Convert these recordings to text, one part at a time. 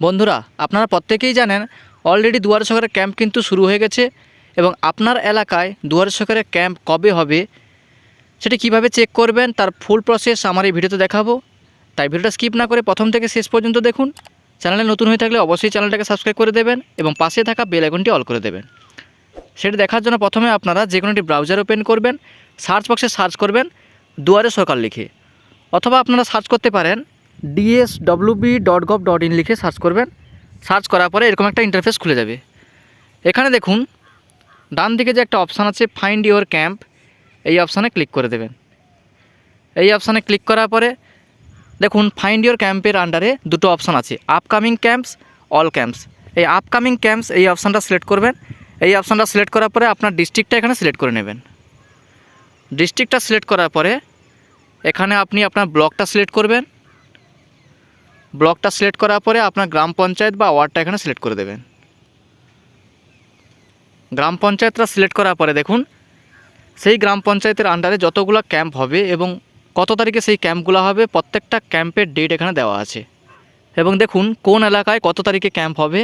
বন্ধুরা, আপনারা প্রত্যেকেই জানেন অলরেডি দুয়ারে সরকারের ক্যাম্প কিন্তু শুরু হয়ে গেছে এবং আপনার এলাকায় দুয়ারে সরকারের ক্যাম্প কবে হবে সেটি কীভাবে চেক করবেন তার ফুল প্রসেস আমার এই ভিডিওতে দেখাবো। তাই ভিডিওটা স্কিপ না করে প্রথম থেকে শেষ পর্যন্ত দেখুন। চ্যানেলে নতুন হয়ে থাকলে অবশ্যই চ্যানেলটাকে সাবস্ক্রাইব করে দেবেন এবং পাশে থাকা বেল আইকনটি অল করে দেবেন। সেটি দেখার জন্য প্রথমে আপনারা যে কোনো একটি ব্রাউজার ওপেন করবেন সার্চ বক্সে সার্চ করবেন, দুয়ারে সরকার লিখে। অথবা আপনারা সার্চ করতে পারেন DSWB dot gov dot in লিখে সার্চ করবেন। সার্চ করার পরে এরকম একটা ইন্টারফেস খুলে যাবে। এখানে দেখুন, ডান দিকে যে একটা অপশান আছে ফাইন্ড ইওর ক্যাম্প এই অপশানে ক্লিক করে দেবেন। এই অপশানে ক্লিক করার পরে দেখুন ফাইন্ড ইওর ক্যাম্পের আন্ডারে দুটো অপশান আছে আপকামিং ক্যাম্পস অল ক্যাম্পস এই আপকামিং ক্যাম্পস এই অপশানটা সিলেক্ট করবেন। এই অপশানটা সিলেক্ট করার পরে আপনার ডিস্ট্রিক্টটা এখানে সিলেক্ট করে নেবেন। ডিস্ট্রিক্টটা সিলেক্ট করার পরে এখানে আপনি আপনার ব্লকটা সিলেক্ট করবেন। ব্লকটা সিলেক্ট করার পরে আপনার গ্রাম পঞ্চায়েত বা ওয়ার্ডটা এখানে সিলেক্ট করে দেবেন। গ্রাম পঞ্চায়েতটা সিলেক্ট করার পরে দেখুন, সেই গ্রাম পঞ্চায়েতের আন্ডারে যতগুলো ক্যাম্প হবে এবং কত তারিখে সেই ক্যাম্পগুলো হবে, প্রত্যেকটা ক্যাম্পের ডেট এখানে দেওয়া আছে। এবং দেখুন, কোন এলাকায় কত তারিখে ক্যাম্প হবে,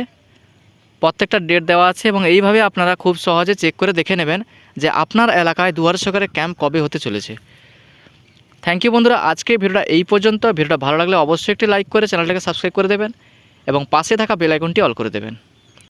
প্রত্যেকটা ডেট দেওয়া আছে এবং এইভাবে আপনারা খুব সহজে চেক করে দেখে নেবেন যে আপনার এলাকায় দুয়ারে সরকারের ক্যাম্প কবে হতে চলেছে। থ্যাংক ইউ বন্ধুরা। আজকে ভিডিওটা এই পর্যন্ত। ভিডিওটা ভালো লাগলে অবশ্যই একটি লাইক করে চ্যানেলটাকে সাবস্ক্রাইব করে দেবেন এবং পাশে থাকা বেলাইকনটি অল করে দেবেন।